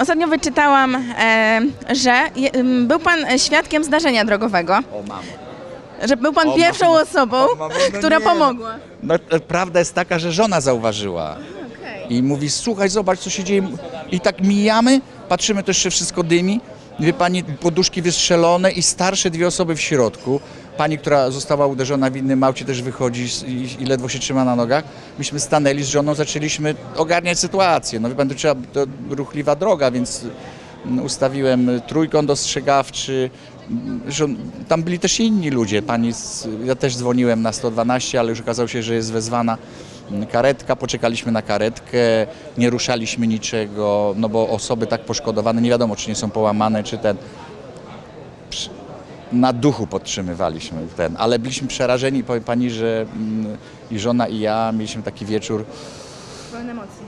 Ostatnio wyczytałam, e, że je, był pan świadkiem zdarzenia drogowego, O mamo. że był pan O, pierwszą mamo. osobą, O, mamo, no która nie. pomogła. No, e, prawda jest taka, że żona zauważyła. I mówi, słuchaj, zobacz, co się dzieje. I tak mijamy, patrzymy, to jeszcze wszystko dymi. Wie pani, poduszki wystrzelone i starsze dwie osoby w środku. Pani, która została uderzona w innym aucie, też wychodzi i, ledwo się trzyma na nogach. Myśmy stanęli z żoną, zaczęliśmy ogarniać sytuację. No wie pan, to trzeba, to ruchliwa droga, więc mm, ustawiłem trójkąt ostrzegawczy. Tam byli też inni ludzie. Pani, ja też dzwoniłem na 112, ale już okazało się, że jest wezwana karetka. Poczekaliśmy na karetkę, nie ruszaliśmy niczego, no bo osoby tak poszkodowane, nie wiadomo, czy nie są połamane, czy ten. Na duchu podtrzymywaliśmy ten, ale byliśmy przerażeni. Powiem pani, że mm, i żona, i ja mieliśmy taki wieczór Pełne emocji.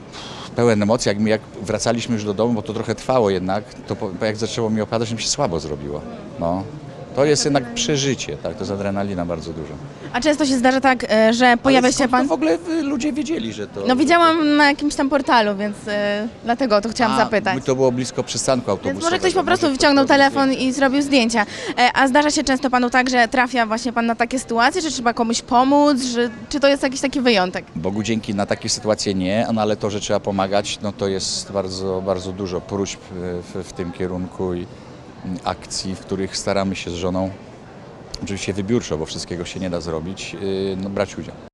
pełen emocji, jak, my, jak wracaliśmy już do domu, bo to trochę trwało jednak, to jak zaczęło mi opadać, mi się słabo zrobiło. No. To jest jednak przeżycie, tak, to jest adrenalina bardzo dużo. A często się zdarza tak, e, że pojawia Ale się skąd pan... To w ogóle y, ludzie wiedzieli, że to... No widziałam na jakimś tam portalu, więc e, dlatego to chciałam A, zapytać. To było blisko przystanku autobusowego. Więc może ktoś po prostu może wyciągnął ktoś telefon i zrobił zdjęcia. E, A zdarza się często panu tak, że trafia właśnie pan na takie sytuacje, że trzeba komuś pomóc, że, czy to jest jakiś taki wyjątek? Bogu dzięki na takie sytuacje nie, no ale to, że trzeba pomagać, no to jest bardzo, bardzo dużo próśb y, w, w tym kierunku i akcji, w których staramy się z żoną, oczywiście wybiórczo, bo wszystkiego się nie da zrobić, y, no, brać udział.